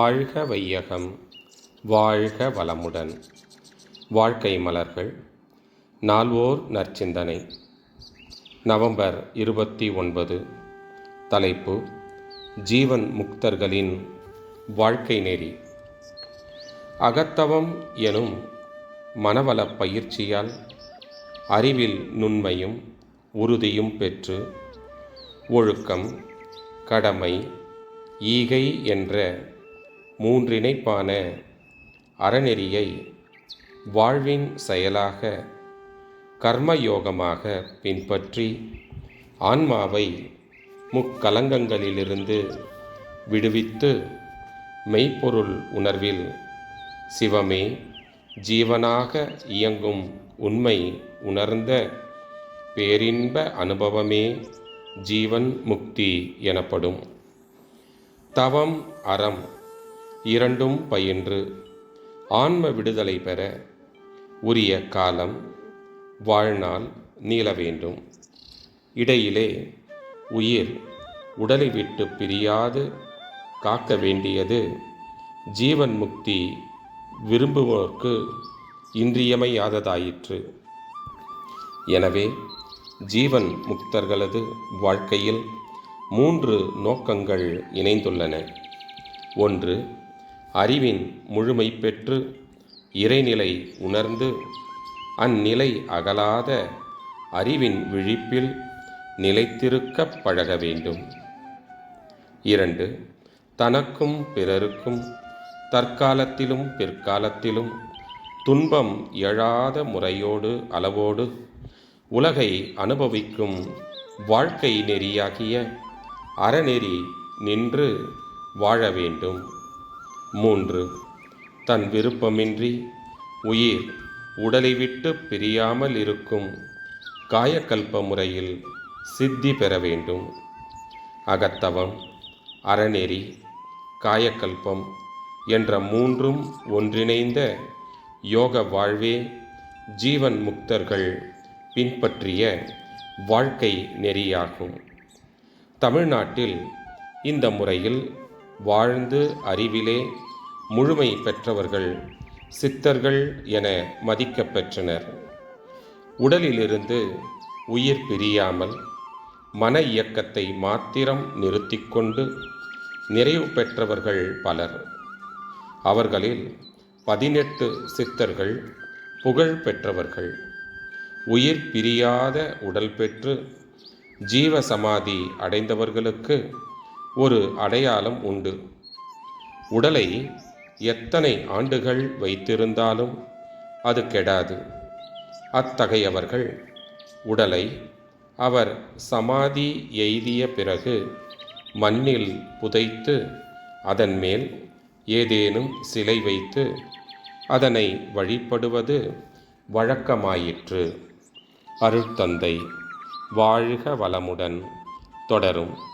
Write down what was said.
வாழ்க வையகம் வாழ்க வளமுடன். வாழ்க்கை மலர்கள் நால்வோர் நற்சிந்தனை. நவம்பர் இருபத்தி ஒன்பது தலைப்பு ஜீவன் முக்தர்களின் வாழ்க்கை நெறி. அகத்தவம் எனும் மனவளப் பயிற்சியால் அறிவில் நுண்மையும் உறுதியும் பெற்று ஒழுக்கம் கடமை ஈகை என்ற மூன்றிணைப்பான அறநெறியை வாழ்வின் செயலாக கர்மயோகமாக பின்பற்றி ஆன்மாவை முக்கலங்கங்களிலிருந்து விடுவித்து மெய்ப்பொருள் உணர்வில் சிவமே ஜீவனாக இயங்கும் உண்மை உணர்ந்த பேரின்ப அனுபவமே ஜீவன் முக்தி எனப்படும். தவம் அறம் இரண்டும் பயின்று. ஆன்ம விடுதலை பெற உரிய காலம் வாழ்நாள் நீள வேண்டும். இடையிலே உயிர் உடலை விட்டு பிரியாது காக்க வேண்டியது ஜீவன் முக்தி விரும்புவோர்க்கு இன்றியமையாததாயிற்று. எனவே ஜீவன் முக்தர்களது வாழ்க்கையில் மூன்று நோக்கங்கள் இணைந்துள்ளன. ஒன்று அறிவின் முழுமை பெற்று இறைநிலை உணர்ந்து அந்நிலை அகலாத அறிவின் விழிப்பில் நிலைத்திருக்கப் பழக வேண்டும். இரண்டு தனக்கும் பிறருக்கும் தற்காலத்திலும் பிற்காலத்திலும் துன்பம் எழாத முறையோடு அளவோடு உலகை அனுபவிக்கும் வாழ்க்கை நெறியாகிய அறநெறி நின்று வாழ வேண்டும். மூன்று. தன் விருப்பமின்றி உயிர் உடலை விட்டு பிரியாமல் இருக்கும் காயக்கல்ப முறையில் சித்தி பெற வேண்டும். அகத்தவம் அறநெறி காயக்கல்பம் என்ற மூன்றும் ஒன்றிணைந்த யோக வாழ்வே ஜீவன் முக்தர்கள் பின்பற்றிய வாழ்க்கை நெறியாகும். தமிழ்நாட்டில் இந்த முறையில் வாழ்ந்து அறிவிலே முழுமை பெற்றவர்கள் சித்தர்கள் என மதிக்கப் பெற்றனர். உடலிலிருந்து உயிர் பிரியாமல் மன இயக்கத்தை மாத்திரம் நிறுத்திக்கொண்டு நிறைவு பெற்றவர்கள் பலர். அவர்களில் பதினெட்டு சித்தர்கள் புகழ் பெற்றவர்கள். உயிர் பிரியாத உடல் பெற்று ஜீவ சமாதி அடைந்தவர்களுக்கு ஒரு அடையாளம் உண்டு. உடலை எத்தனை ஆண்டுகள் வைத்திருந்தாலும் அது கெடாது. அத்தகையவர்கள் உடலை அவர் சமாதி எய்திய பிறகு மண்ணில் புதைத்து அதன் மேல் ஏதேனும் சிலை வைத்து அதனை வழிபடுவது வழக்கமாயிற்று. அருட்தந்தை வாழ்க வளமுடன். தொடரும்.